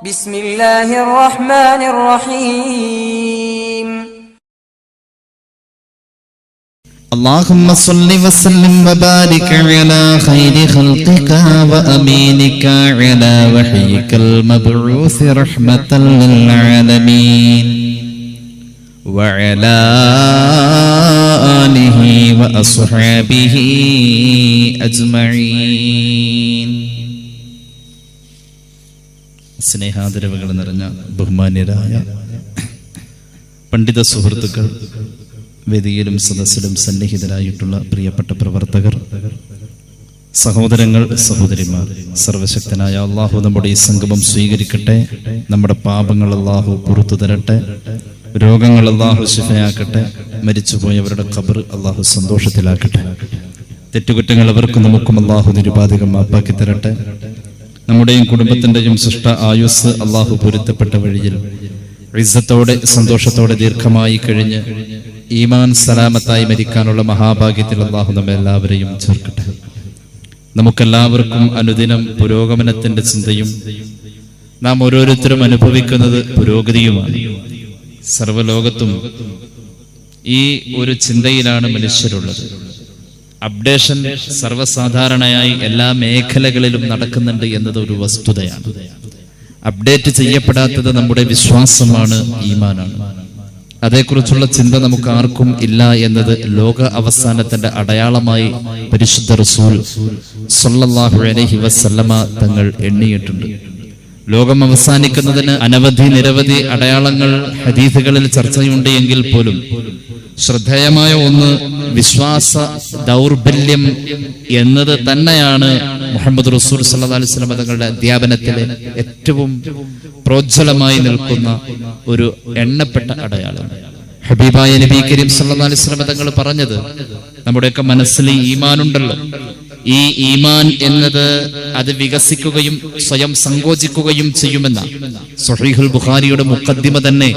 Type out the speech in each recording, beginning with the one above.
بسم الله الرحمن الرحيم. اللهم صل وسلم وبارك على خير خلقك وأمينك على وحيك المبعوث رحمة للعالمين. وعلى آله وأصحابه أجمعين. സ്നേഹാദരവുകൾ നിറഞ്ഞ ബഹുമാന്യരായ പണ്ഡിത സുഹൃത്തുക്കൾ വേദിയിലും സദസ്സിലും സന്നിഹിതരായിട്ടുള്ള പ്രിയപ്പെട്ട പ്രവർത്തകർ സഹോദരങ്ങൾ സഹോദരിമാർ സർവശക്തനായ അള്ളാഹു നമ്മുടെ ഈ സംഗമം സ്വീകരിക്കട്ടെ നമ്മുടെ പാപങ്ങൾ അള്ളാഹു പുറത്തു തരട്ടെ രോഗങ്ങൾ അള്ളാഹു ശിഫയാക്കട്ടെ മരിച്ചുപോയവരുടെ ഖബർ അള്ളാഹു സന്തോഷത്തിലാക്കട്ടെ. തെറ്റുകുറ്റങ്ങൾ അവർക്കും നമുക്കും അള്ളാഹു നിരുപാധികം മാപ്പാക്കി തരട്ടെ. നമ്മുടെയും കുടുംബത്തിന്റെയും സൃഷ്ട ആയുസ് അള്ളാഹു പൊരുത്തപ്പെട്ട വഴിയിൽ ഇസ്സത്തോടെ സന്തോഷത്തോടെ ദീർഘമായി കഴിഞ്ഞ് ഈമാൻ സലാമത്തായി മരിക്കാനുള്ള മഹാഭാഗ്യത്തിൽ അള്ളാഹു നമ്മെ എല്ലാവരെയും ചേർക്കട്ടെ. നമുക്കെല്ലാവർക്കും അനുദിനം പുരോഗമനത്തിന്റെ ചിന്തയും നാം ഓരോരുത്തരും അനുഭവിക്കുന്നത് പുരോഗതിയുമാണ്. സർവലോകത്തും ഈ ഒരു ചിന്തയിലാണ് മനുഷ്യരുള്ളത്. അപ്ഡേഷൻ സർവസാധാരണയായി എല്ലാ മേഖലകളിലും നടക്കുന്നുണ്ട് എന്നത് ഒരു വസ്തുതയാണ്. അപ്ഡേറ്റ് ചെയ്യപ്പെടാത്തത് നമ്മുടെ വിശ്വാസമാണ് ഈമാനാണ്. അതേക്കുറിച്ചുള്ള ചിന്ത നമുക്ക് ആർക്കും ഇല്ല എന്നത് ലോക അവസാനത്തിന്റെ അടയാളമായി പരിശുദ്ധ റസൂൽ സൊല്ലാഹു അലൈഹി വസല്ലമ തങ്ങൾ എണ്ണിയിട്ടുണ്ട്. ലോകം അവസാനിക്കുന്നതിന് അനവധി നിരവധി അടയാളങ്ങൾ ഹദീസുകളിൽ ചർച്ചയുണ്ട് എങ്കിൽ പോലും ശ്രദ്ധേയമായ ഒന്ന് വിശ്വാസ ദൗർബല്യം എന്നത് തന്നെയാണ് മുഹമ്മദ് റസൂൽ സല്ലല്ലാഹു അലൈഹി വസല്ലം തങ്ങളുടെ അധ്യാപനത്തിലെ ഏറ്റവും പ്രോജ്വലമായി നിൽക്കുന്ന ഒരു എണ്ണപ്പെട്ട അടയാളം. ഹബീബായ നബി കരീം സല്ലല്ലാഹു അലൈഹി വസല്ലം തങ്ങൾ പറഞ്ഞത് നമ്മുടെയൊക്കെ മനസ്സിൽ ഈമാനുണ്ടല്ലോ. ഈ ഈമാൻ എന്നത് അത് വികസിക്കുകയും സ്വയം സങ്കോചിക്കുകയും ചെയ്യുമെന്ന സുഹൈഹുൽ ബുഖാരിയുടെ മുഖദ്ദിമ തന്നെ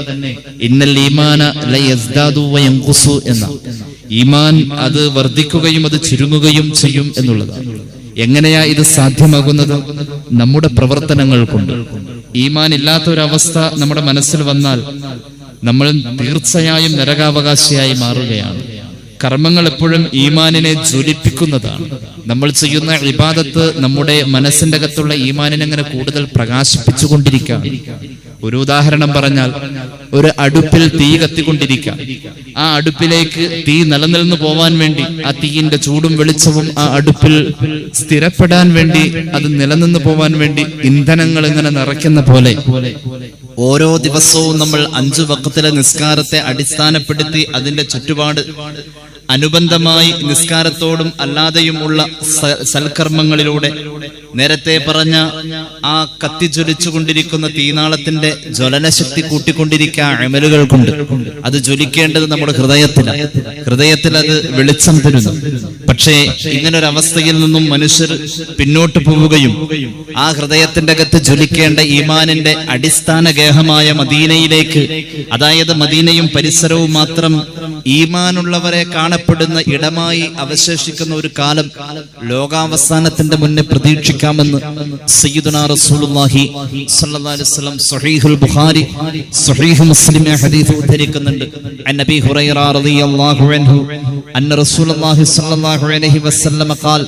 ഇന്നൽ ഈമാന ലയസ്ദാദു വയൻഖുസു എന്ന ഈമാൻ അത് വർദ്ധിക്കുകയും അത് ചുരുങ്ങുകയും ചെയ്യും എന്നുള്ളതാണ്. എങ്ങനെയാ ഇത് സാധ്യമാകുന്നത്? നമ്മുടെ പ്രവർത്തനങ്ങൾ കൊണ്ട്. ഈമാൻ ഇല്ലാത്ത ഒരവസ്ഥ നമ്മുടെ മനസ്സിൽ വന്നാൽ നമ്മൾ തീർച്ചയായും നരകാവകാശിയായി മാറുകയാണ്. കർമ്മങ്ങൾ എപ്പോഴും ഈമാനിനെ ജ്വലിപ്പിക്കുന്നതാണ്. നമ്മൾ ചെയ്യുന്ന ഇബാദത്ത് നമ്മുടെ മനസ്സിന്റെ അകത്തുള്ള ഈമാനിനെ അങ്ങനെ കൂടുതൽ പ്രകാശിപ്പിച്ചുകൊണ്ടിരിക്കാം. ഒരു ഉദാഹരണം പറഞ്ഞാൽ ഒരു അടുപ്പിൽ തീ കത്തിക്കൊണ്ടിരിക്കാം. ആ അടുപ്പിലേക്ക് തീ നിലനിന്ന് പോവാൻ വേണ്ടി ആ തീയിന്റെ ചൂടും വെളിച്ചവും ആ അടുപ്പിൽ സ്ഥിരപ്പെടാൻ വേണ്ടി അത് നിലനിന്ന് പോവാൻ വേണ്ടി ഇന്ധനങ്ങൾ ഇങ്ങനെ നിറയ്ക്കുന്ന പോലെ. ഓരോ ദിവസവും നമ്മൾ അഞ്ചു വക്കത്തിലെ നിസ്കാരത്തെ അടിസ്ഥാനപ്പെടുത്തി അതിന്റെ ചുറ്റുപാട് അനുബന്ധമായി നിസ്കാരത്തോടും അല്ലാതെയും ഉള്ള സൽക്കർമ്മങ്ങളിലൂടെ നേരത്തെ പറഞ്ഞ ആ കത്തി ജ്വലിച്ചുകൊണ്ടിരിക്കുന്ന തീനാളത്തിന്റെ ജ്വലനശക്തി കൂട്ടിക്കൊണ്ടിരിക്കുക അമലുകൾ കൊണ്ട് അത് ജ്വലിക്കേണ്ടത് നമ്മുടെ ഹൃദയത്തിലാണ് ഹൃദയത്തിൽ അത് വെളിച്ചം തരുന്നു. പക്ഷേ ഇങ്ങനൊരു അവസ്ഥയിൽ നിന്നും മനുഷ്യർ പിന്നോട്ട് പോവുകയും ആ ഹൃദയത്തിന്റെ അകത്ത് ജ്വലിക്കേണ്ട ഈമാനിന്റെ അടിസ്ഥാന ഗേഹമായ മദീനയിലേക്ക് അതായത് മദീനയും പരിസരവും മാത്രം ഈമാനുള്ളവരെ കാണപ്പെടുന്ന ഇടമായി അവശേഷിക്കുന്ന ഒരു കാലം ലോകാവസാനത്തിന്റെ മുന്നേ പ്രതീക്ഷിക്കാമെന്ന് സയ്യിദുനാ റസൂലുള്ളാഹി സല്ലല്ലാഹു അലൈഹി വസല്ലം സ്വഹീഹുൽ ബുഖാരി സ്വഹീഹ് മുസ്ലിം ഹദീസ് ഉദ്ധരിക്കുന്നുണ്ട്. അൻ നബി ഹുറൈറ റളിയല്ലാഹു അൻഹു അന്ന റസൂലുള്ളാഹി സ്വല്ലല്ലാഹു അലൈഹി വസല്ലം ഖാൽ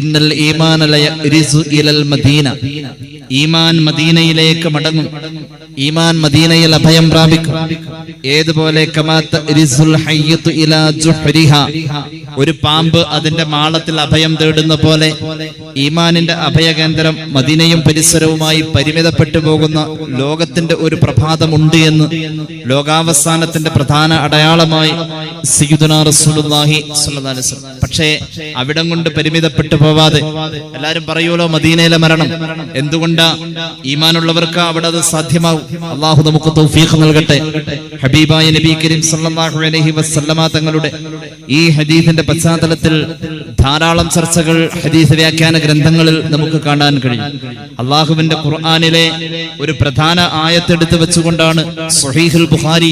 ഇന്നൽ ഈമാന ലയരിസു ഇലൽ മദീന. ഈമാൻ മദീനയിലേക്ക് മടങ്ങും. ഈമാൻ മദീനയിൽ അഭയം പ്രാപിക്കും. ഏതുപോലെ ഒരു പാമ്പ് അതിന്റെ മാളത്തിൽ അഭയം തേടുന്ന പോലെ ഈമാനിന്റെ അഭയകേന്ദ്രം മദീനയും പരിസരവുമായി പരിമിതപ്പെട്ടു പോകുന്ന ലോകത്തിന്റെ ഒരു പ്രഭാതമുണ്ട് എന്ന് ലോകാവസാനത്തിന്റെ പ്രധാന അടയാളമായി വസല്ലം. പക്ഷേ അവിടം കൊണ്ട് പരിമിതപ്പെട്ടു പോവാതെ എല്ലാരും പറയൂലോ മദീനയിലെ മരണം. എന്തുകൊണ്ടാ ഈമാനുള്ളവർക്ക് അവിടെ അത് സാധ്യമാവും? അള്ളാഹു നമുക്ക് തൗഫീഖ് നൽകട്ടെ. ഹബീബായ നബി കരീം സല്ലല്ലാഹു അലൈഹി വസല്ലമ തങ്ങളുടെ ഈ ഹദീസിന്റെ പശ്ചാത്തലത്തിൽ ധാരാളം ചർച്ചകൾ ഹദീസ് വ്യാഖ്യാന ഗ്രന്ഥങ്ങളിൽ നമുക്ക് കാണാൻ കഴിയും. അള്ളാഹുവിന്റെ ഖുർആാനിലെ ഒരു പ്രധാന ആയത്തെടുത്ത് വെച്ചുകൊണ്ടാണ് സുഹീഹുൽ ബുഹാരി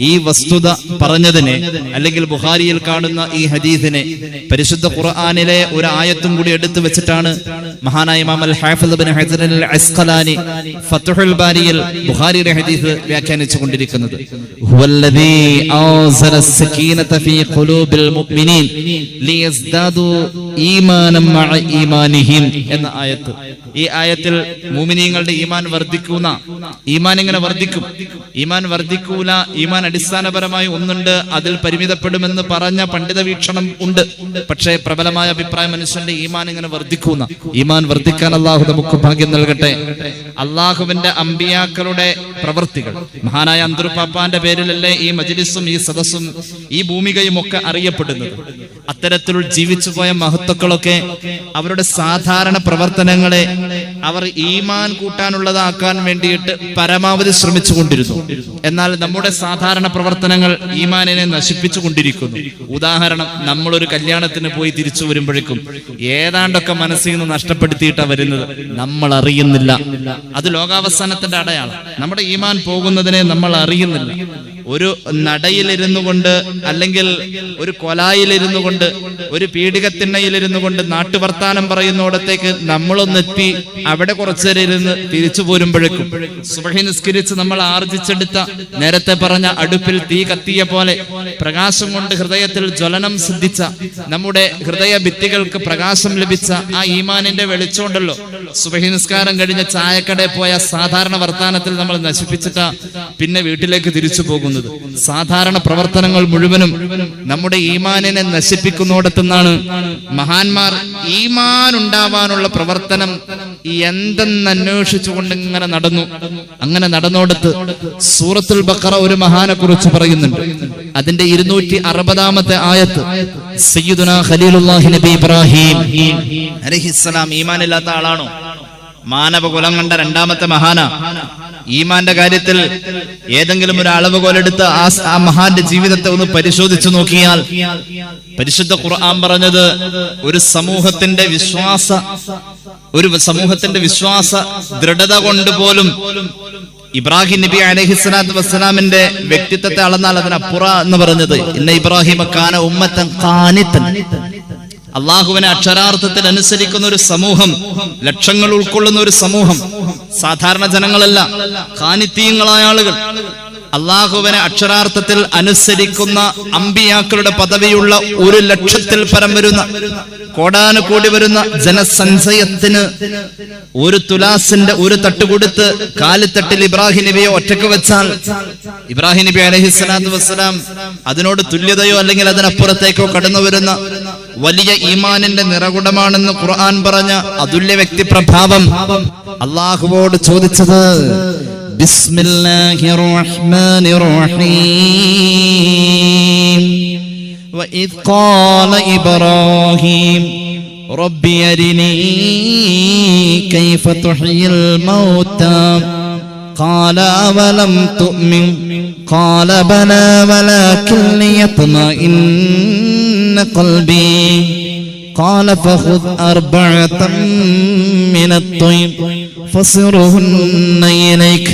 ഈ വസ്തുത പറഞ്ഞതിനെ അല്ലെങ്കിൽ ബുഹാരിയിൽ കാണുന്ന ഈ ഹദീസിനെ പരിശുദ്ധ ഖുർആാനിലെ ഒരു ആയത്തും കൂടി എടുത്തു വെച്ചിട്ടാണ് മഹാനായ ബിൻ അസ്ഖലാനി ബാരിയിൽ ബുഖാരിയുടെ ഹദീസ് വ്യാഖ്യാനിച്ചു കൊണ്ടിരിക്കുന്നത്. ഹുവല്ലദീ സകീനത ഫീ ഖുലൂബിൽ മുഅ്മിനീൻ ലിയസ്ദാദു മഅ ഈമാനിഹിം എന്ന ആയത്ത്. ഈ ആയത്തിൽ മുഅ്മിനീങ്ങളുടെ ഈമാൻ വർദ്ധിക്കുന്ന? ഈമാൻ ഇങ്ങനെ വർദ്ധിക്കും? ഈമാൻ വർദ്ധിക്കൂല ഈമാൻ അടിസ്ഥാനപരമായി ഒന്നുണ്ട് അതിൽ പരിമിതപ്പെടുമെന്ന് പറഞ്ഞ പണ്ഡിത വീക്ഷണം ഉണ്ട്. പക്ഷേ പ്രബലമായ അഭിപ്രായം മനുഷ്യന്റെ ഈമാൻ ഇങ്ങനെ വർദ്ധിക്കുന്ന. ഈമാൻ വർദ്ധിക്കാൻ അള്ളാഹു നമുക്ക് ഭാഗ്യം നൽകട്ടെ. അള്ളാഹുവിന്റെ അമ്പിയാക്കളുടെ പ്രവൃത്തികൾ. മഹാനായ അന്തർപാപ്പാന്റെ പേരിലല്ലേ ഈ മജിലിസും ഈ സദസ്സും ഈ ഭൂമികയും ഒക്കെ അറിയപ്പെടുന്നത്. അത്തരത്തിൽ ജീവിച്ചു പോയ മഹത്വക്കളൊക്കെ അവരുടെ സാധാരണ പ്രവർത്തനങ്ങളെ അവർ ഈമാൻ കൂട്ടാനുള്ളതാക്കാൻ വേണ്ടിയിട്ട് പരമാവധി ശ്രമിച്ചുകൊണ്ടിരുന്നു. എന്നാൽ നമ്മുടെ സാധാരണ പ്രവർത്തനങ്ങൾ ഈമാനിനെ നശിപ്പിച്ചു കൊണ്ടിരിക്കുന്നു ഉദാഹരണം നമ്മളൊരു കല്യാണത്തിന് പോയി തിരിച്ചു വരുമ്പോഴേക്കും ഏതാണ്ടൊക്കെ മനസ്സിൽ നിന്ന് നഷ്ടപ്പെടുത്തിയിട്ടാണ് വരുന്നത്? നമ്മൾ അറിയുന്നില്ല അത് ലോകാവസാനത്തിന്റെ അടയാളം. നമ്മുടെ ഈമാൻ പോകുന്നതിനെ നമ്മൾ അറിയുന്നില്ല ഒരു നടയിലിരുന്നു കൊണ്ട് അല്ലെങ്കിൽ ഒരു കൊലായിലിരുന്നു കൊണ്ട് ഒരു പീഡികത്തിണ്ണയിലിരുന്നു കൊണ്ട് നാട്ടുവർത്താനം പറയുന്നിടത്തേക്ക് നമ്മളൊന്നെത്തി അവിടെ കുറച്ചു നേരം ഇരുന്ന് തിരിച്ചു പോരുമ്പോഴേക്കും. സുബഹി നിസ്കരിച്ച് നമ്മൾ ആർജിച്ചെടുത്ത നേരത്തെ പറഞ്ഞ അടുപ്പിൽ തീ കത്തിയ പോലെ പ്രകാശം കൊണ്ട് ഹൃദയത്തിൽ ജ്വലനം സിദ്ധിച്ച നമ്മുടെ ഹൃദയ ഭിത്തികൾക്ക് പ്രകാശം ലഭിച്ച ആ ഈമാനിന്റെ വെളിച്ചമുണ്ടല്ലോ. സുബഹി നിസ്കാരം കഴിഞ്ഞ ചായക്കടയിൽ പോയ സാധാരണ വർത്താനത്തിൽ നമ്മൾ നശിപ്പിച്ചിട്ട പിന്നെ വീട്ടിലേക്ക് തിരിച്ചു പോകുന്നത്. സാധാരണ പ്രവർത്തനങ്ങൾ മുഴുവനും നമ്മുടെ ഈമാനിനെ നശിപ്പിക്കുന്നിടത്തുനിന്നാണ് മഹാന്മാർ ഈമാൻ ഉണ്ടാവാനുള്ള പ്രവർത്തനം എന്തെന്ന് അന്വേഷിച്ചുകൊണ്ട് ഇങ്ങനെ നടന്നു. അങ്ങനെ നടന്നോടത്ത് സൂറത്തുൽ ബക്കറ ഒരു മഹാനെ കുറിച്ച് പറയുന്നുണ്ട്. അതിന്റെ ഇരുന്നൂറ്റി അറുപതാമത്തെ ആയത്ത് സയ്യിദുന ഖലീലുല്ലാഹി നബി ഇബ്രാഹിം അലൈഹിസ്സലാം ഈമാൻ ഇല്ലാത്ത ആളാണോ? മാനവ കുലം കണ്ട രണ്ടാമത്തെ മഹാന. ഈമാന്റെ കാര്യത്തിൽ ഏതെങ്കിലും ഒരു അളവുകോലെടുത്ത് ആ സ- ആ മഹാന്റെ ജീവിതത്തെ ഒന്ന് പരിശോധിച്ചു നോക്കിയാൽ പരിശുദ്ധ ഖുർആൻ പറഞ്ഞത് ഒരു സമൂഹത്തിന്റെ വിശ്വാസ ഒരു സമൂഹത്തിന്റെ വിശ്വാസ ദൃഢത കൊണ്ട് പോലും ഇബ്രാഹിം നബി അലഹിസ്ലാത്തു വസ്സലാമിന്റെ വ്യക്തിത്വത്തെ അളന്നാൽ അതിനപ്പുറ എന്ന് പറഞ്ഞത് ഇന്ന ഇബ്രാഹിം കാന ഉമ്മത്തൻ കാനിത്തൻ അള്ളാഹുവിനെ അക്ഷരാർത്ഥത്തിൽ അനുസരിക്കുന്ന ഒരു സമൂഹം ലക്ഷങ്ങൾ ഉൾക്കൊള്ളുന്ന ഒരു സമൂഹം സാധാരണ ജനങ്ങളല്ല കാനിത്തീയങ്ങളായ ആളുകൾ. അള്ളാഹുവിനെ അക്ഷരാർത്ഥത്തിൽ അനുസരിക്കുന്ന അമ്പിയാക്കളുടെ പദവിയുള്ള ഒരു ലക്ഷത്തിൽ പരം വരുന്ന കോടാനു കൂടി വരുന്ന ജനസഞ്ചയത്തിന് ഒരു തുലാസിന്റെ ഒരു തട്ട് കൊടുത്ത് കാലിത്തട്ടിൽ ഇബ്രാഹിം നബിയെ ഒറ്റയ്ക്ക് വെച്ചാൽ ഇബ്രാഹിം നബി അലഹി സ്വലാത്തു വസ്സലാം അതിനോട് തുല്യതയോ അല്ലെങ്കിൽ അതിനപ്പുറത്തേക്കോ കടന്നു വരുന്ന വലിയ ഈമാനിന്റെ നിറകുടമാണെന്ന് ഖുർആൻ പറഞ്ഞ അതുല്യ വ്യക്തി പ്രഭാവം അള്ളാഹുവോട് ചോദിച്ചത് ബിസ്മില്ലാഹിർ റഹ്മാനിർ റഹീം وإذ قال إبراهيم رب أرني كيف تحيي الموتى قال أولم تؤمن قال بلى ولكن ليطمئن قلبي. قال فخذ أربعة من الطيب فصرهن إليك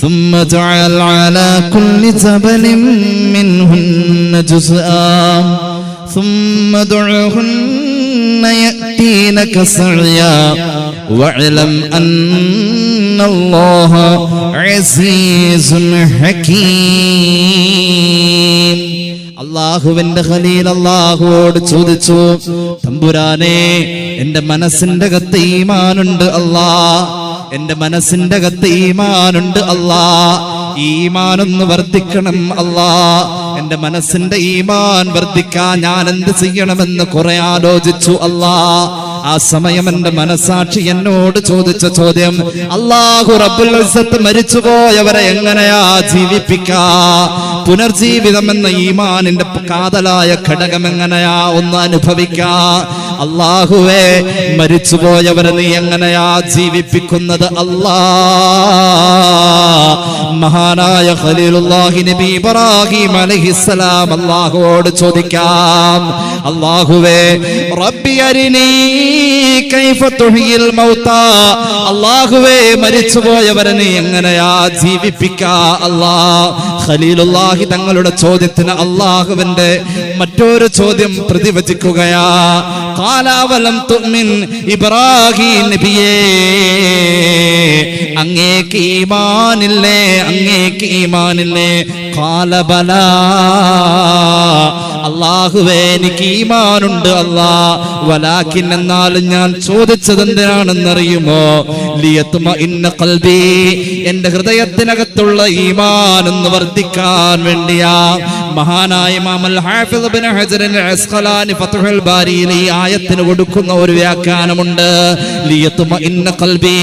ثم اجعل على كل جبل منهن جزءا ثم ادعهن يأتينك سعيا. واعلم أن الله عزيز حكيم. അള്ളാഹുവിന്റെ ഹലീൽ അള്ളാഹുവോട് ചോദിച്ചു തമ്പുരാനെ എന്റെ മനസ്സിന്റെ കത്ത് ഈമാനുണ്ട് അല്ലാ എന്റെ മനസ്സിന്റെ കത്ത് ഈമാനുണ്ട് അല്ലാ ഈമാനൊന്ന് വർദ്ധിക്കണം അല്ലാ എന്റെ മനസ്സിന്റെ ഈമാൻ വർദ്ധിക്കാൻ ഞാൻ എന്ത് ചെയ്യണമെന്ന് കുറെ ആലോചിച്ചു അല്ലാ ആ സമയം എന്റെ മനസാക്ഷി എന്നോട് ചോദിച്ച ചോദ്യം അള്ളാഹു റബ്ബുൽ മരിച്ചുപോയവരെ എങ്ങനെയാ ജീവിപ്പിക്കാ? പുനർജീവിതം എന്ന ഈമാനിന്റെ കാതലായ ഘടകം എങ്ങനെയാ ഒന്ന് അനുഭവിക്കാ? അള്ളാഹുവേ മരിച്ചുപോയവരെ നീ എങ്ങനെയാ ജീവിപ്പിക്കുന്നത്? അല്ലാ. മഹാനായ ഖലീലുല്ലാഹി നബി ഇബ്രാഹിം അലൈഹിസ്സലാം അല്ലാഹുവോട് ചോദിക്കാം അള്ളാഹുവേ റബ്ബി അരിനീ അല്ലാഹുവേ മരിച്ചുപോയവരെ എങ്ങനെയാ ജീവിപ്പിക്കാ? അല്ലാ ഖലീലുല്ലാഹി തങ്ങളുടെ ചോദ്യത്തിന് അള്ളാഹുവിന്റെ മറ്റൊരു ചോദ്യം പ്രതിവചിക്കുകയാ. കാലാവലം തുമിൻ ഇബ്രാഹിം നബിയേ. അങ്ങേക്ക് ഈമാനില്ലേ? അങ്ങേക്ക് ഈമാനില്ലേ? കാലബല അള്ളാഹുവേ എനിക്ക് ഈമാനുണ്ട് അല്ലാ. വലാക്കിൻ എന്നാലും ഞാൻ ചോദിച്ചത് എന്തിനാണെന്നറിയുമോ? ലിയത്തുമ ഇന്ന കൽബി എന്റെ ഹൃദയത്തിനകത്തുള്ള ഈമാൻ ഒന്ന് വർദ്ധിക്കാൻ വേണ്ടിയാ. മഹാനായ മാമൽ ഹാഫിദ് ബിൻ ഹജർ അസ്ഖലാനി ഫത്ഹുൽ ബാരിയിൽ ഈ ആയത്തിന് കൊടുക്കുന്ന ഒരു വ്യാഖ്യാനമുണ്ട്. ലിയത്തുമ ഇന്ന ഖൽബി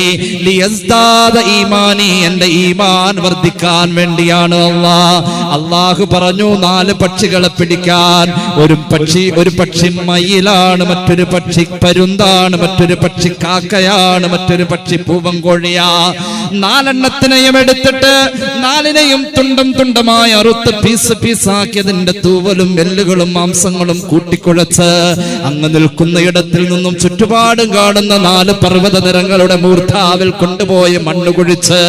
ലിയസ്ദാദ ഈമാനി എന്റെ ഈമാൻ വർദ്ധിക്കാൻ വേണ്ടിയാണ് അല്ലാഹ് അള്ളാഹു പറഞ്ഞു നാല് പക്ഷികളെ പിടിക്കാൻ. ഒരു പക്ഷി ഒരു പക്ഷി മയിലാണ് മറ്റൊരു പക്ഷി പരുന്താണ് മറ്റൊരു പക്ഷി കാക്കയാണ് മറ്റൊരു പക്ഷി പൂവൻകോഴിയാ. നാലെണ്ണത്തിനെയും എടുത്തിട്ട് നാലിനെയും തുണ്ടം തുണ്ടമായി അറുത്ത് പീസ് പീസാക്കിയതിന്റെ തൂവലും എല്ലുകളും മാംസങ്ങളും കൂട്ടിക്കുഴച്ച് അങ്ങ് നിൽക്കുന്ന ഇടത്തിൽ നിന്നും ചുറ്റുപാടും കാണുന്ന നാല് പർവത നിറങ്ങളുടെ മൂർധാവിൽ കൊണ്ടുപോയി മണ്ണ് കുഴിച്ച്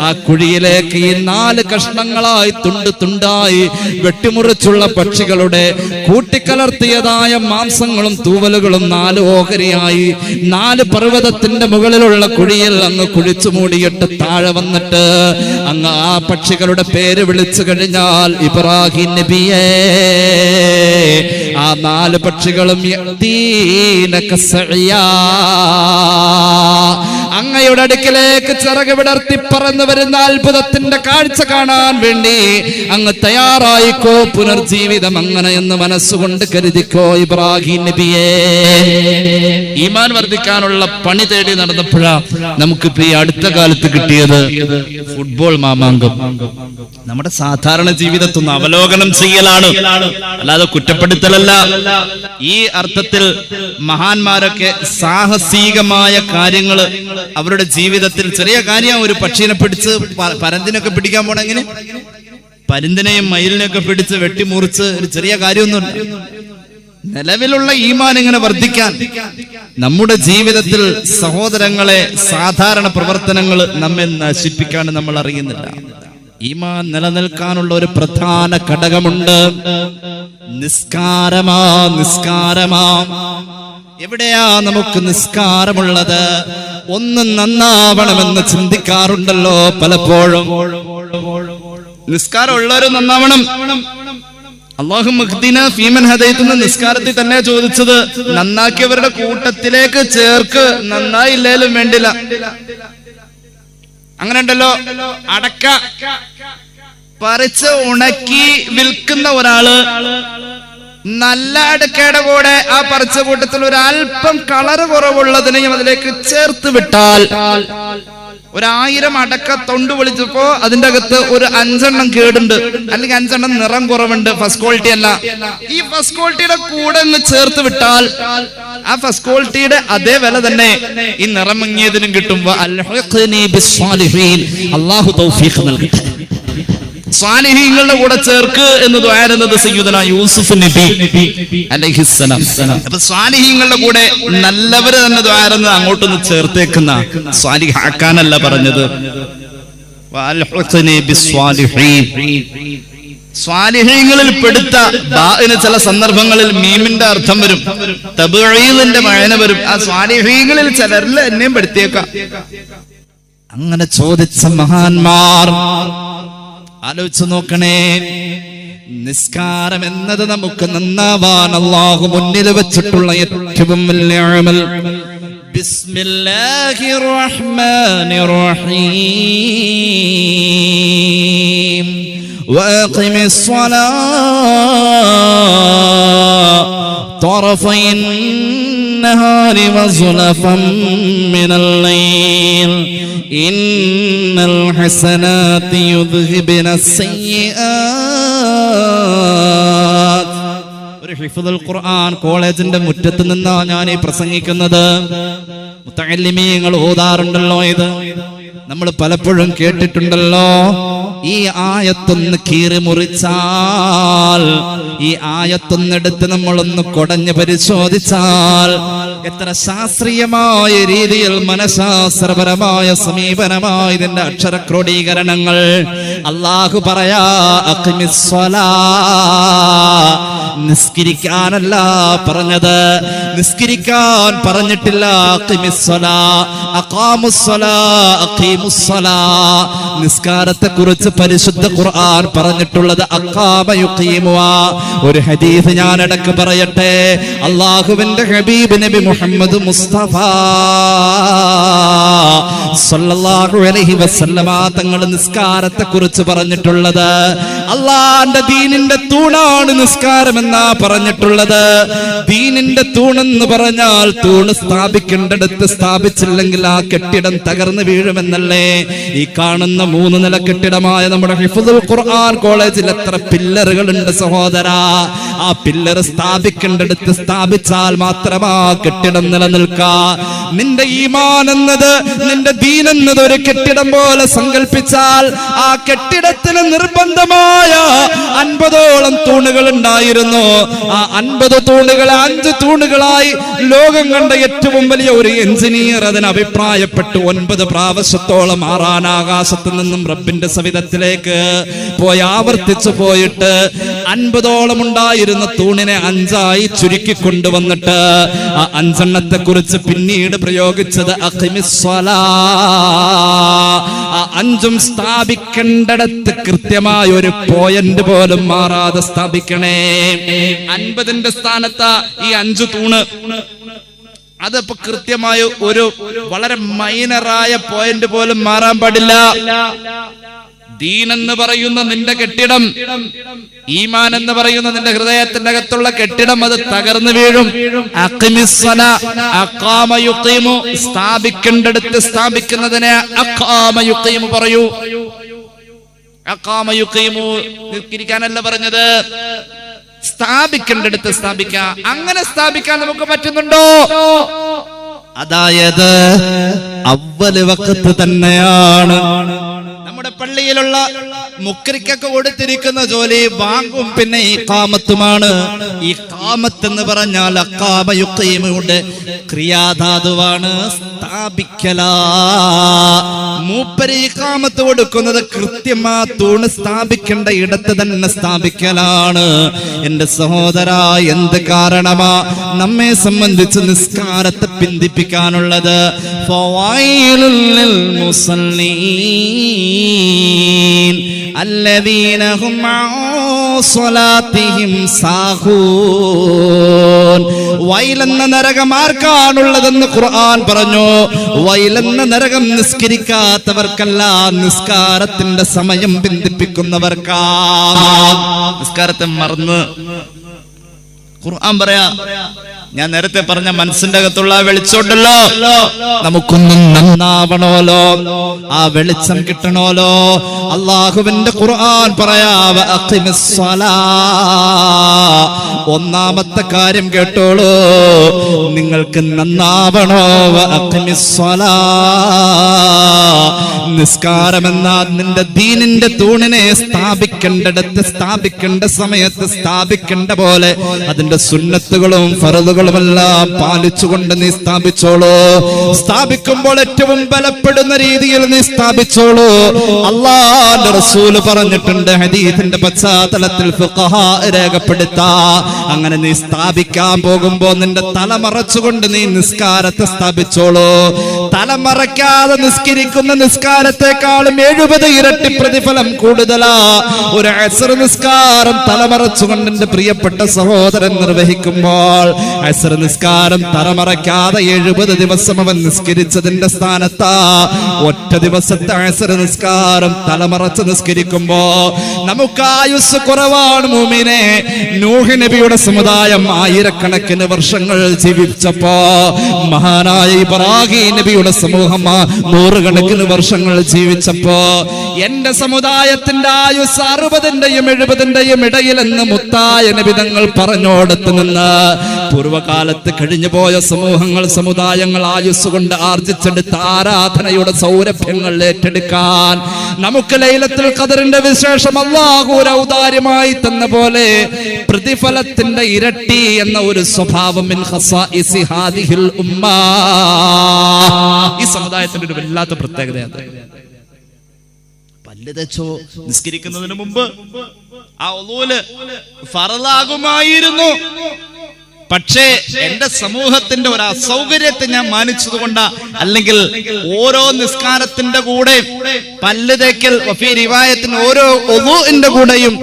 ആ കുഴിയിലേക്ക് ഈ നാല് കഷ്ണങ്ങളായി തുണ്ട് തുണ്ടായി വെട്ടിമുറിച്ചുള്ള പക്ഷികളുടെ കൂട്ടിക്കലർത്തിയതായ മാംസങ്ങളും തൂവലുകളും നാല് ഓഹരിയായി നാല് പർവതത്തിന്റെ മുകളിലുള്ള കുഴിയിൽ അങ്ങ് കുഴിച്ചു മൂടിയിട്ട് താഴെ വന്നിട്ട് അങ്ങ് ആ പക്ഷികളുടെ പേര് വിളിച്ചു കഴിഞ്ഞാൽ ഇബ്രാഹിം നബിയെ ആ നാല് പക്ഷികളും. അങ്ങയുടെ അടുക്കിലേക്ക് ചിറക് വിടർത്തി പറന്നു വരുന്ന അത്ഭുതത്തിന്റെ കാഴ്ച കാണാൻ വേണ്ടി അങ്ങ് തയ്യാറായിക്കോ പുനർജീവിതം അങ്ങനെ എന്ന് മനസ്സുകൊണ്ട് കരുതിക്കോ ഇബ്രാഹിം നബിയേ. ഈമാൻ വർദ്ധിക്കാനുള്ള പണി തേടി നടന്നപ്പോഴാ നമുക്കിപ്പോ ഈ അടുത്ത കാലത്ത് കിട്ടിയത് ഫുട്ബോൾ മാമാങ്കം. നമ്മുടെ സാധാരണ ജീവിതത്തിൽ നിന്ന് അവലോകനം ചെയ്യലാണ്. അല്ലാതെ കുറ്റപ്പെടുത്തലല്ല. ഈ അർത്ഥത്തിൽ മഹാന്മാരൊക്കെ സാഹസികമായ കാര്യങ്ങൾ അവരുടെ ജീവിതത്തിൽ ചെറിയ കാര്യം ഒരു പക്ഷീനെ പിടിച്ച് പരന്തിനൊക്കെ പിടിക്കാൻ പോണെങ്കിൽ പരുന്തിനെയും മയിലിനെയൊക്കെ പിടിച്ച് വെട്ടിമുറിച്ച് ഒരു ചെറിയ കാര്യമൊന്നും നിലവിലുള്ള ഈമാൻ ഇങ്ങനെ വർദ്ധിക്കാൻ നമ്മുടെ ജീവിതത്തിൽ സഹോദരങ്ങളെ സാധാരണ പ്രവർത്തനങ്ങൾ നമ്മെ നശിപ്പിക്കാൻ നമ്മൾ അറിയുന്നില്ല. ഈമാൻ നിലനിൽക്കാനുള്ള ഒരു പ്രധാന ഘടകമുണ്ട്. നിസ്കാരമാ നിസ്കാരമാ. എവിടെയാ നമുക്ക് നിസ്കാരമുള്ളത്? ഒന്ന് നന്നാവണമെന്ന് ചിന്തിക്കാറുണ്ടല്ലോ പലപ്പോഴും. നിസ്കാരം ഉള്ളവരും നന്നാവണം. അള്ളാഹു നിസ്കാരത്തിൽ തന്നെ ചോദിച്ചത് നന്നാക്കിയവരുടെ കൂട്ടത്തിലേക്ക് ചേർക്ക് നന്നായില്ലേലും വേണ്ടില്ല. അങ്ങനെ ഉണ്ടല്ലോ അടക്ക പറിച്ച് ഉണക്കി വിൽക്കുന്ന ഒരാൾ നല്ല അടുക്കയുടെ കൂടെ ആ പറിച്ച കൂട്ടത്തിൽ ഒരു അല്പം കളറ് കുറവുള്ളതിനെയും അതിലേക്ക് ചേർത്ത് വിട്ടാൽ ഒരായിരം അടക്ക തൊണ്ട് വിളിച്ചപ്പോ അതിന്റെ അകത്ത് ഒരു അഞ്ചെണ്ണം കേടുണ്ട്. അല്ലെങ്കിൽ അഞ്ചെണ്ണം നിറം കുറവുണ്ട്. ഫസ്റ്റ് ക്വാളിറ്റി അല്ല. ഈ ഫസ്റ്റ് ക്വാളിറ്റിയുടെ കൂടെ ഒന്ന് ചേർത്ത് വിട്ടാൽ ആ ഫസ്റ്റ് ക്വാളിറ്റിയുടെ അതേ വില തന്നെ. ഈ നിറം മങ്ങിയതിനും കിട്ടും. അല്ലാഹു തൗഫീഖ് നൽകട്ടെ. സ്വാലിഹീങ്ങളുടെ കൂടെ ചേർക്ക് എന്ന് ദ്വാരുന്നത് സയ്യുദന യൂസുഫ് നബി അലൈഹിസ്സലാം. അപ്പൊ സ്വാലിഹീങ്ങളുടെ കൂടെ നല്ലവര് തന്നെ ദ്വാരുന്നത് അങ്ങോട്ടൊന്ന് ചേർത്തേക്കുന്ന സ്വാലിഹാക്കാനല്ല പറഞ്ഞത്. സ്വാലിഹീങ്ങളിൽ പെടുത്ത ബാഇന് ചില സന്ദർഭങ്ങളിൽ മീമിന്റെ അർത്ഥം വരും. തബീലിന്റെ മഴന വരും. ആ സ്വാലിഹീങ്ങളിൽ ചിലരിൽ എന്നെയും പെടുത്തിയേക്കാം. അങ്ങനെ ചോദിച്ച മഹാന്മാർ ആലോചിച്ചു നോക്കണേ നിസ്കാരം എന്നത് നമുക്ക് നന്നാവാൻ അള്ളാഹു മുന്നിൽ വെച്ചിട്ടുള്ള ഏറ്റവും വലിയ അമൽ ബിസ്മില്ലാഹിർ റഹ്മാനിർ റഹീം واقم الصلاه طرفي النهار وزلفا من الليل إن الحسنات يذهبن السيئات ഒരു ഹിഫുദുൽ ഖുർആൻ കോളേജിന്റെ മുറ്റത്ത് നിന്നാ ഞാൻ ഈ പ്രസംഗിക്കുന്നത് മുത്തല്ലിമീങ്ങൾ ഓതാറുണ്ടല്ലോ ഇത് നമ്മൾ പലപ്പോഴും കേട്ടിട്ടുണ്ടല്ലോ ഈ ആയത്തൊന്ന് കീറി മുറിച്ചാൽ ഈ ആയത്തൊന്നെടുത്ത് നമ്മളൊന്ന് കൊടഞ്ഞ് പരിശോധിച്ചാൽ എത്ര ശാസ്ത്രീയമായ രീതിയിൽ മനഃശാസ്ത്രപരമായ സമീപനമായ ഇതിന്റെ അക്ഷര ക്രോഡീകരണങ്ങൾ അള്ളാഹു പറയാ പറഞ്ഞത് നിസ്കരിക്കാൻ പറഞ്ഞിട്ടില്ല അക്കിമിസ്വല അക്കാമുസ്വല അഖീമുസ്വലാ. നിസ്കാരത്തെ കുറിച്ച് പരിശുദ്ധ ഖുർആൻ പറഞ്ഞിട്ടുള്ളത് ഒരു ഹദീസ് ഞാൻ ഇടയ്ക്ക് പറയട്ടെ. അള്ളാഹുവിന്റെ ഹബീബ് നബി മുഹമ്മദ് മുസ്തഫ. സല്ലല്ലാഹു അലൈഹി വസല്ലമ തങ്ങൾ നിസ്കാരത്തെ കുറിച്ച് പറഞ്ഞിട്ടുള്ളത് അള്ളാന്റെ ദീനിന്റെ തൂണാണ് നിസ്കാരം എന്നാ പറഞ്ഞിട്ടുള്ളത്. ദീനിന്റെ തൂണെന്ന് പറഞ്ഞാൽ തൂണ് സ്ഥാപിക്കേണ്ടടുത്ത് സ്ഥാപിച്ചില്ലെങ്കിൽ ആ കെട്ടിടം തകർന്നു വീഴുമെന്നല്ലേ? ഈ കാണുന്ന മൂന്ന് നില കെട്ടിടമായ നമ്മുടെ ഹിഫുദുൽ ഖുർആൻ കോളേജിൽ എത്ര പില്ലറുകളുണ്ട് സഹോദര. ആ പില്ലർ സ്ഥാപിക്കേണ്ടടുത്ത് സ്ഥാപിച്ചാൽ മാത്രമാ കെട്ടിടം നിലനിൽക്കാ. നിന്റെ ഈമാൻ എന്നത് നിന്റെ ദീൻ എന്നത് ഒരു കെട്ടിടം പോലെ സങ്കല്പിച്ചാൽ ആ കെട്ടിടത്തിന് നിർബന്ധമായ അൻപതോളം തൂണുകൾ ഉണ്ടായിരുന്നു. ആ അൻപത് തൂണുകൾ അഞ്ച് തൂണുകളായി ലോകം കണ്ട ഏറ്റവും വലിയ ഒരു എഞ്ചിനീയർ അതിന് അഭിപ്രായപ്പെട്ടു. ഒൻപത് പ്രാവശ്യത്തോളം ആറാൻ ആകാശത്ത് നിന്നും റബ്ബിന്റെ സവിധത്തിലേക്ക് പോയി ആവർത്തിച്ചു പോയിട്ട് അൻപതോളം ഉണ്ടായിരുന്ന തൂണിനെ അഞ്ചായി ചുരുക്കി കൊണ്ടുവന്നിട്ട് ആ അഞ്ചെണ്ണത്തെ കുറിച്ച് പിന്നീട് പ്രയോഗിച്ചത് അഞ്ചും സ്ഥാപിക്കേണ്ടടത്ത് കൃത്യമായ ഒരു പോയിന്റ് പോലും മാറാതെ സ്ഥാപിക്കണേ. അൻപതിന്റെ സ്ഥാനത്ത് ഈ അഞ്ചു തൂണ്. അതിപ്പോ കൃത്യമായ ഒരു വളരെ മൈനറായ പോയിന്റ് പോലും മാറാൻ പാടില്ല. ദീൻ എന്ന് പറയുന്ന നിന്റെ കെട്ടിടം ഈമാൻ എന്ന് പറയുന്ന നിന്റെ ഹൃദയത്തിന്റെ അകത്തുള്ള കെട്ടിടം അത് തകർന്നു വീഴും. സ്ഥാപിക്കേണ്ടടുത്ത് സ്ഥാപിക്കുന്നതിനെ അഖാമ യുഖീമു പറയൂ. അഖാമ യുഖീമു. നിസ്കരിക്കാനല്ല പറഞ്ഞത്. സ്ഥാപിക്കേണ്ടടുത്ത് സ്ഥാപിക്കാം. അങ്ങനെ സ്ഥാപിക്കാൻ നമുക്ക് പറ്റുന്നുണ്ടോ? അതായത് അവൽ വക്കത്ത് തന്നെയാണ്. നമ്മുടെ പള്ളിയിലുള്ള മുക്രിക്കൊക്കെ കൊടുത്തിരിക്കുന്ന ജോലി ബാങ്കും പിന്നെ ഈ കാമത്തുമാണ്. ഈ കാമത്ത് എന്ന് പറഞ്ഞാൽ അക്കാമയുക്കയുമുണ്ട് ക്രിയാധാതുവാണ്. സ്ഥാപിക്കല. മൂപ്പര് ഈ കാമത്ത് കൊടുക്കുന്നത് കൃത്യമാ തൂണ് സ്ഥാപിക്കേണ്ട ഇടത്ത് തന്നെ സ്ഥാപിക്കലാണ്. എന്റെ സഹോദര എന്ത് കാരണമാ നമ്മെ സംബന്ധിച്ച് നിസ്കാരത്തെ പിന്തിപ്പിക്കാനുള്ളത്? മുസല്ലീ. الذين هم عن صلاتهم ساهون വൈലെന്ന നരകം ആർക്കാണുള്ളതെന്ന് ഖുർആൻ പറഞ്ഞു വൈലെന്ന നരകം നിസ്കരിക്കാത്തവർക്കല്ല നിസ്കാരത്തിന്റെ സമയം ബന്ധിപ്പിക്കുന്നവർക്കാ നിസ്കാരത്തെ മറന്ന് ഖുർആൻ പറയാ ഞാൻ നേരത്തെ പറഞ്ഞ മനസ്സിന്റെ അകത്തുള്ള വെളിച്ചമുണ്ടല്ലോ നമുക്കൊന്നും നന്നാവണോലോ ആ വെളിച്ചം കിട്ടണോലോ അള്ളാഹുവിന്റെ ഖുർആൻ പറയാ "വ ഒന്നാമത്തെ കാര്യം കേട്ടോളൂ. നിങ്ങൾക്ക് നന്നാവണോ. നിസ്കാരമെന്ന നിന്റെ ദീനിന്റെ തൂണിനെ സ്ഥാപിക്കേണ്ടടത്ത് സ്ഥാപിക്കേണ്ട സമയത്ത് സ്ഥാപിക്കേണ്ട പോലെ അതിന്റെ സുന്നത്തുകളും ഫറലുകളുമെല്ലാം പാലിച്ചുകൊണ്ട് നീ സ്ഥാപിച്ചോളൂ. സ്ഥാപിക്കുമ്പോൾ ഏറ്റവും ബലപ്പെടുന്ന രീതിയിൽ നീ സ്ഥാപിച്ചോളൂ. അള്ളാന്റെ റസൂൽ പറഞ്ഞിട്ടുണ്ട് ഹദീസിന്റെ പശ്ചാത്തലത്തിൽ രേഖപ്പെടുത്താ. അങ്ങനെ നീ സ്ഥാപിക്കാൻ പോകുമ്പോ നിന്റെ തല മറച്ചുകൊണ്ട് നീ നിസ്കാരത്തെ സ്ഥാപിച്ചോളൂ. തല മറയ്ക്കാതെ നിസ്കരിക്കുന്ന നിസ്കാരത്തെക്കാളും എഴുപത് ഇരട്ടി പ്രതിഫലം കൂടുതലാ. ഒരു അസർ നിസ്കാരം തലമറച്ചുകൊണ്ട് എന്റെ പ്രിയപ്പെട്ട സഹോദരൻ നിർവഹിക്കുമ്പോൾ അസർ നിസ്കാരം തറമറയ്ക്കാതെ എഴുപത് ദിവസം അവൻ നിസ്കരിച്ചതിന്റെ സ്ഥാനത്താ. ഒറ്റ ദിവസത്തെ അസർ നിസ്കാരം തലമറച്ച് നിസ്കരിക്കുമ്പോ നമുക്ക് ആയുസ് കുറവാണ് മൂമിനെ. നൂഹ് നബിയുടെ സമുദായം ആയിരക്കണക്കിന് വർഷങ്ങൾ ജീവിച്ചപ്പോ മഹാനായ ഇബ്രാഹിം നബിയുടെ സമൂഹം നൂറുകണക്കിന് വർഷങ്ങൾ ജീവിച്ചപ്പോ എന്റെ സമുദായത്തിന്റെ ആയുസ് അറുപതിന്റെയും എഴുപതിന്റെയും ഇടയിലെന്ന് മുത്തായ നബിതങ്ങൾ പറഞ്ഞോടത്ത് നിന്ന് പൂർവകാലത്ത് കഴിഞ്ഞു പോയ സമൂഹങ്ങൾ സമുദായങ്ങൾ ആയുസ് കൊണ്ട് ആർജിച്ചെടുത്ത ആരാധനയുടെ സൗരഭ്യങ്ങൾ ഏറ്റെടുക്കാൻ നമുക്ക് ലൈലത്തിൽ ഖദറിന്റെ വിശേഷം അള്ളാഹു ഒരു ഔദാര്യമായി തന്ന പോലെ പ്രതിഫലത്തിന്റെ ഇരട്ടി എന്ന ഒരു സ്വഭാവം ഈ സമുദായത്തിന്റെ ഒരു വല്ലാത്ത പ്രത്യേകതയാണ് പല്ല് നിസ്കരിക്കുന്നതിന് മുമ്പ് ആ ഒലൂൽ ഫറലാകുമായിരുന്നു. പക്ഷേ എന്റെ സമൂഹത്തിന്റെ ഒരു അസൗകര്യത്തെ ഞാൻ മാനിച്ചത് കൊണ്ടാ അല്ലെങ്കിൽ ഓരോ നിസ്കാരത്തിന്റെ കൂടെ പല്ല് തേക്കൽ റിവായത്തിന് ഓരോ ഒളൂഇന്റെ കൂടെയും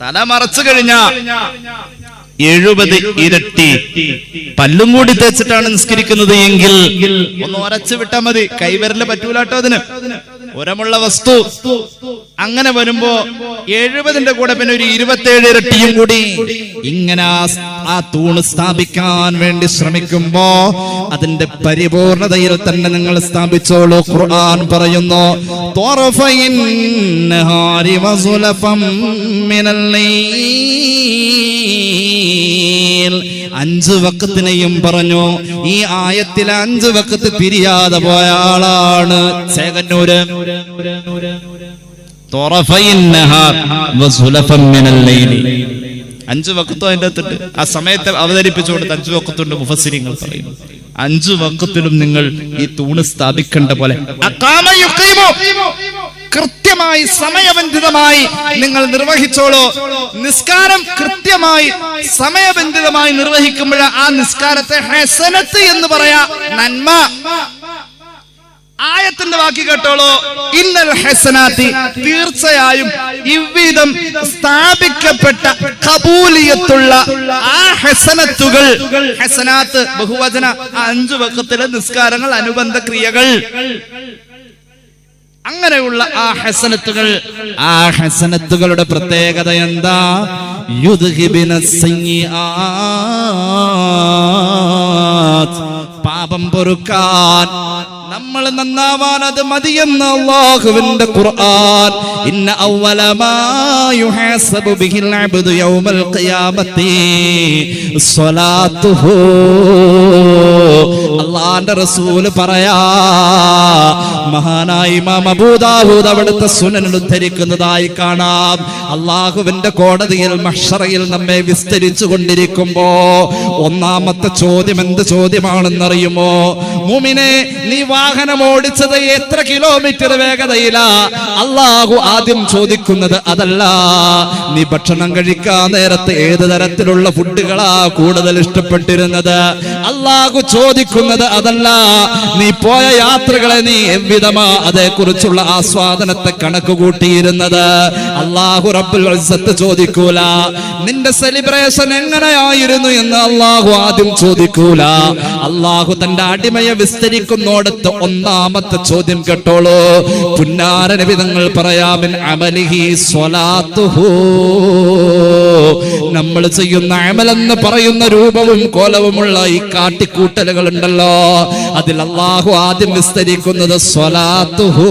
തല മറച്ചു കഴിഞ്ഞ എഴുപത് ഇരട്ടി. പല്ലും കൂടി തേച്ചിട്ടാണ് നിസ്കരിക്കുന്നത് എങ്കിൽ ഒന്ന് ഉറച്ചു വിട്ടാൽ മതി. കൈവരൽ പറ്റൂലാട്ടോ അതിന്. ഉരമുള്ള വസ്തു. അങ്ങനെ വരുമ്പോ എഴുപതിന്റെ കൂടെ പിന്നെ ഒരു ഇരുപത്തേഴ് ഇരട്ടിയും കൂടി. ഇങ്ങനെ ആ തൂണ് സ്ഥാപിക്കാൻ വേണ്ടി ശ്രമിക്കുമ്പോ അതിന്റെ പരിപൂർണതയിൽ തന്നെ നിങ്ങൾ സ്ഥാപിച്ചോളൂ. ഖുർആൻ പറയുന്നു മിനൽ ലൈൽ. അഞ്ച് വക്കത്തിനെയും പറഞ്ഞു ഈ ആയത്തിൽ അഞ്ച് വക്കത്ത് പിരിയാതെ പോയ ആളാണ് ചേകന്നൂര്. അഞ്ചു വക്കത്തും അതിന്റെ അകത്തുണ്ട്. ആ സമയത്ത് അവതരിപ്പിച്ചു കൊടുത്ത് അഞ്ചു വക്കത്തുണ്ട് മുഫസിരിങ്ങൾ പറയുന്നു. അഞ്ചു വക്കത്തിലും നിങ്ങൾ ഈ തൂണ് സ്ഥാപിക്കേണ്ട പോലെ. കൃത്യമായി സമയബന്ധിതമായി നിങ്ങൾ നിർവഹിച്ചോളൂ. നിസ്കാരം കൃത്യമായി സമയബന്ധിതമായി നിർവഹിക്കുമ്പോൾ ആ നിസ്കാരത്തെ ഹെസനത്ത് എന്ന് പറയാ നന്മ. ആയത്തിന്റെ വാക്കി കേട്ടോളോ. ഇന്നൽ ഹെസനാത്തി തീർച്ചയായും ഇവ്വിധം സ്ഥാപിക്കപ്പെട്ട കബൂലിയത്തുള്ള ആ ഹെസനത്തുകൾ ഹെസനാത്ത് ബഹുവചന അഞ്ചു വക്കത്തിലെ നിസ്കാരങ്ങൾ അനുബന്ധ ക്രിയകൾ. അങ്ങനെയുള്ള ആ ഹസനത്തുകൾ. ആ ഹസനത്തുകളുടെ പ്രത്യേകത എന്താ? യുദ്ഹിബിന പാപം പൊറുക്കാൻ നമ്മൾ നന്നാവാൻ അത് മതിയെന്ന് അള്ളാഹുവിന്റെ ഖുർആൻ. ഇന്ന അവ്വല മാ യുഹാസബു ബിഹിൽ അബ്ദു യൗമൽ ഖിയാമത്തി സ്വലാത്തുഹു. അള്ളാന്റെ റസൂൽ പറയാ മഹാനായ ഇമാം അബൂദാവൂദ് അവിടുത്തെ സുനനിൽ ഉദ്ധരിക്കുന്നതായി കാണാം. അള്ളാഹുവിന്റെ കോടതിയിൽ മഷറയിൽ നമ്മെ വിസ്തരിച്ചു കൊണ്ടിരിക്കുമ്പോ ഒന്നാമത്തെ ചോദ്യം എന്ത് ചോദ്യമാണെന്നറിയുമോ? മുമിനെ നീ വാഹനം ഓടിച്ചത് എത്ര കിലോമീറ്റർ വേഗതയിലാ? അള്ളാഹു ആദ്യം ചോദിക്കുന്നത് അതല്ല. നീ ഭക്ഷണം കഴിക്കാൻ നേരത്തെ ഏത് തരത്തിലുള്ള ഫുഡുകളാ കൂടുതൽ ഇഷ്ടപ്പെട്ടിരുന്നത്? അള്ളാഹു ചോദിക്കുന്നത് അതല്ല. നീ പോയ യാത്രകളെ നീ എവിധമാ അതേക്കുറിച്ചുള്ള ആസ്വാദനത്തെ കണക്ക് കൂട്ടിയിരുന്നത്? അള്ളാഹു റബ്ബുൽ ചോദിക്കൂല. നിന്റെ സെലിബ്രേഷൻ എങ്ങനെയായിരുന്നു എന്ന് അള്ളാഹു ആദ്യം ചോദിക്കൂല. അള്ളാഹു തന്റെ അടിമയെ വിസ്തരിക്കുന്നോടത്ത് ഒന്നാമത്തെ ചോദ്യം കേട്ടോളൂ. പുന്നാര വിധങ്ങൾ പറയാമിൻ അമലിഹി സ്വലാത്തുഹു. നമ്മൾ ചെയ്യുന്ന അമലെന്ന് പറയുന്ന രൂപവും കോലവുമുള്ള ഈ കാട്ടിക്കൂട്ടലുകൾ ഉണ്ടല്ലോ. അതിൽ അള്ളാഹു ആദ്യം വിസ്തരിക്കുന്നത് സ്വലാത്തുഹു.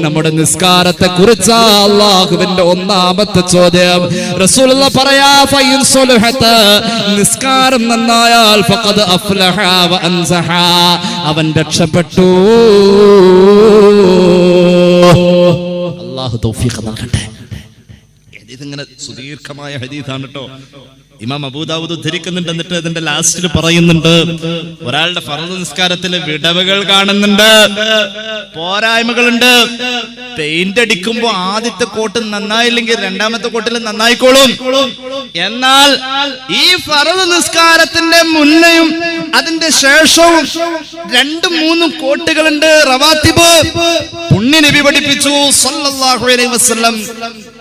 നമ്മുടെ നിസ്കാരത്തെ കുറിച്ച അള്ളാഹുവിന്റെ ഒന്നാമത്തെ ചോദ്യം. റസൂലുള്ള പറയാ നിസ്കാരം നന്നായാൽ അൻസഹ. അവൻ രക്ഷപ്പെട്ടു. അള്ളാഹു തൗഫീഖ് നൽകട്ടെ. ഇതിങ്ങനെ സുദീർഘമായ ഹരീതാണ് കേട്ടോ. ഇമാം അബൂദാവൂദ് ഉദ്ധരിക്കുന്നുണ്ട് എന്നിട്ട് അതിന്റെ ലാസ്റ്റിൽ പറയുന്നുണ്ട് ഒരാളുടെ ഫറദ് നിസ്കാരത്തിലെ വിടവുകൾ കാണുന്നുണ്ട് പോരായ്മകളുണ്ട്. പെയിന്റ് അടിക്കുമ്പോ ആദ്യത്തെ കോട്ട് നന്നായില്ലെങ്കിൽ രണ്ടാമത്തെ കോട്ടിൽ നന്നായിക്കോളും. എന്നാൽ ഈ ഫറദ് നിസ്കാരത്തിന്റെ മുന്നയും അതിന്റെ ശേഷവും രണ്ടും മൂന്നും കോട്ടുകളുണ്ട്. റവാത്തിബ് പുണ്യ നബി പഠിപ്പിച്ചു സല്ലല്ലാഹു അലൈഹി വസല്ലം.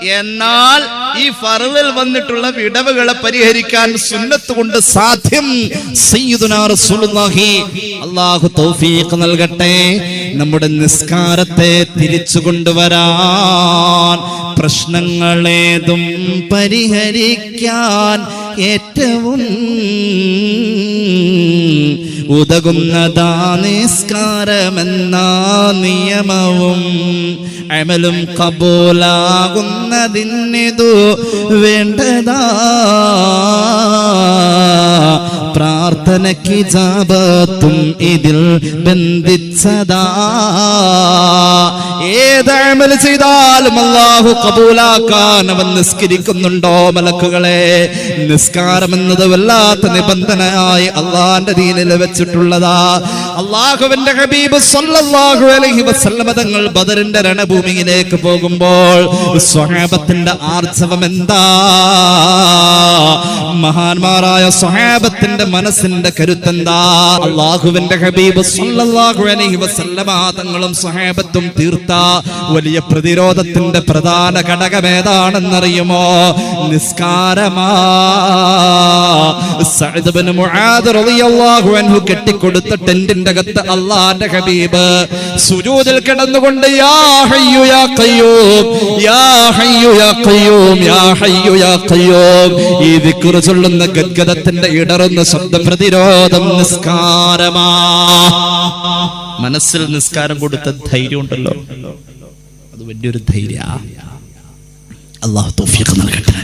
എന്നാൽ ഈ ഫറുവിൽ വന്നിട്ടുള്ള വിടവുകളെ പരിഹരിക്കാൻ സുന്നത്ത് കൊണ്ട് സാധ്യം അല്ലാഹു തൗഫീഖ് നൽകട്ടെ. നമ്മുടെ നിസ്കാരത്തെ തിരിച്ചു കൊണ്ടുവരാൻ പ്രശ്നങ്ങളേതും പരിഹരിക്കാൻ ഏറ്റവും ഉതകുന്നതാ നിസ്കാരമെന്ന നിയമവും അമലും കബൂലാകുന്നതിന്നിതു വേണ്ടതാ. പ്രാർത്ഥനയ്ക്ക് ജാപത്തും ഇതിൽ ബന്ധിച്ചതാ. ഏത് അമൽ ചെയ്താലും അള്ളാഹു കബൂലാക്കാൻ അവൻ നിസ്കരിക്കുന്നുണ്ടോ മലക്കുകളെ? നിസ്കാരം എന്നത് വല്ലാത്ത നിബന്ധനയായി അള്ളാന്റെ ദീനിൽ വെച്ചിട്ടുള്ളതാ അള്ളാഹുവിന്റെ ഹബീബ് സല്ലല്ലാഹു അലൈഹി വസല്ലമ തങ്ങൾ ബദറിന്റെ രണഭൂമിയിലേക്ക് പോകുമ്പോൾ സ്വഹാബത്തിന്റെ ആർജവം എന്താ? മഹാന്മാരായ സ്വഹാബത്തിന്റെ മനസ്സിന്റെ കരുത്തെന്താ? അള്ളാഹുവിന്റെ ഹബീബ് സല്ലല്ലാഹു അലൈഹി വസല്ലമ തങ്ങളും സ്വഹാബത്തും തീർത്ത വലിയ പ്രതിരോധത്തിന്റെ പ്രധാന ഘടകം ഏതാണെന്നറിയുമോ? നിസ്കാരമാ. സഅദ് ഇബ്നു മുആദ് റളിയല്ലാഹു അൻഹു കെട്ടിക്കൊടുത്ത ടെന്റിന്റെ അകത്ത് അള്ളാന്റെ ഹബീബ്. സുജൂദിൽ കിടന്നുകൊണ്ട് യാ ഹയ്യു യാ യാ ഹയ്യു യാ യാ ഹയ്യു യാ ഈ ചൊല്ലുന്ന ഗദ്ഗദത്തിന്റെ ഇടറുന്ന ശബ്ദ പ്രതിരോധം നിസ്കാരമാ. മനസ്സിൽ നിസ്കാരം കൊടുത്ത ധൈര്യം ഉണ്ടല്ലോ അത് വലിയൊരു ധൈര്യ. അള്ളാഹു തൗഫീഖ് നൽകട്ടെ.